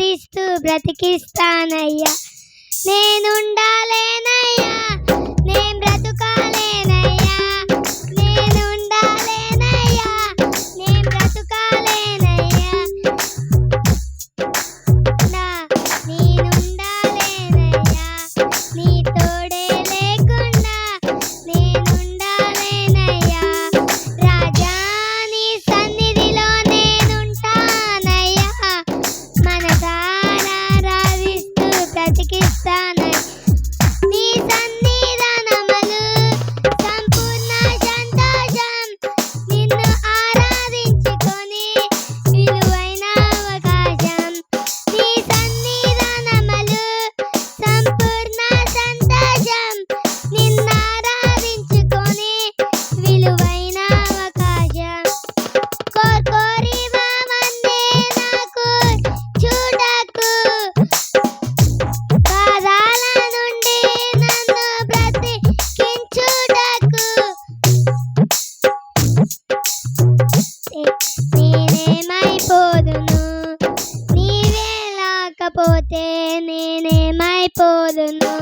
ఆరాధిస్తూ బ్రతికిస్తానయ్యా. నేనుండాలేనయ్యా. లేకపోతే నేనేమైపోదును?